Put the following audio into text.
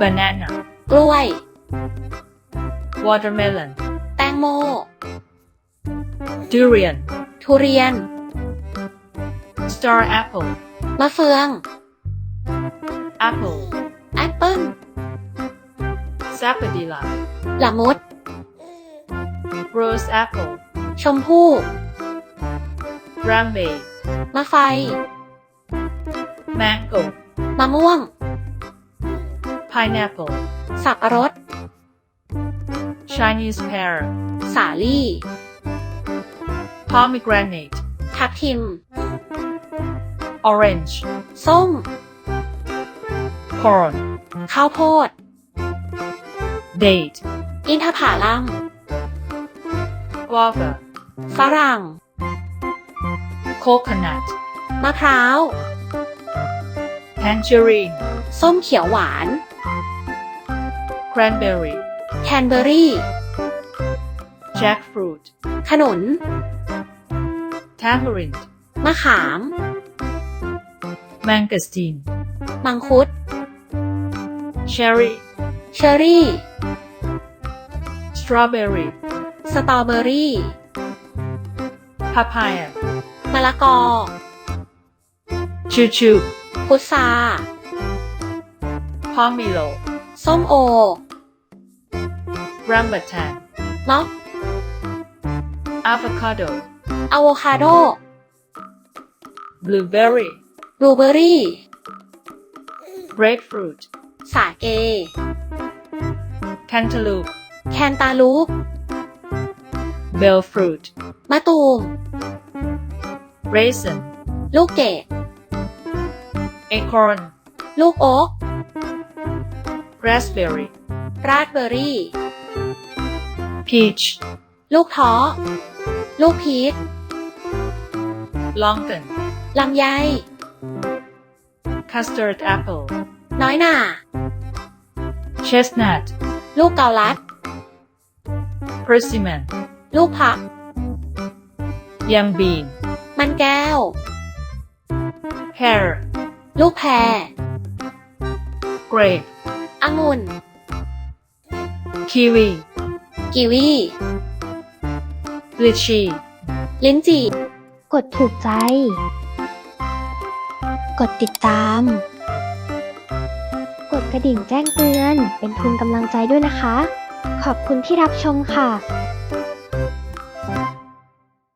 banana, กล้วย watermelon, แตงโม durian, ทุเรียน star apple, มะเฟือง apple, แอปเปิ้ล sapodilla, ละมุด rose apple, ชมพู่ rambe, มะไฟ mango, มะม่วง pineapple, สับปะรด Chinese pear, สาลี่ pomegranate, ทับทิม orange, ส้ม corn, ข้าวโพด date, อินทผลัม guava, ฝรั่ง coconut, มะพร้าว tangerine, ส้มเขียวหวาน cranberry, แคนเบอรี่ jackfruit, ขนุน tamarind, มะขาม mangosteen, มังคุด cherry, เชอร์รี่ strawberry, สตรอเบอรี่ papaya, มะละกอ choo choo, พุทรา pomelo, ส้มโอ rambutan, เงาะ avocado, อะโวคาโด blueberry, บลูเบอรี่ grapefruit, สาเก cantaloupe, แคนตาลูป bell fruit, มะตูม raisin, ลูกเกด acorn, ลูกโอ๊ก raspberry, ราสเบอรี่ peach, ลูกท้อ ลูกพีช longan, ลำไย custard apple, น้อยหน่า chestnut, ลูกเกาลัด persimmon, ลูกผัก young bean, มันแก้ว pear, ลูกแพร grape, องุ่น kiwi, กีวี lychee, ลิ้นจี่กดถูกใจ กดติดตาม กดกระดิ่งแจ้งเตือน เป็นทุนกำลังใจด้วยนะคะ ขอบคุณที่รับชมค่ะ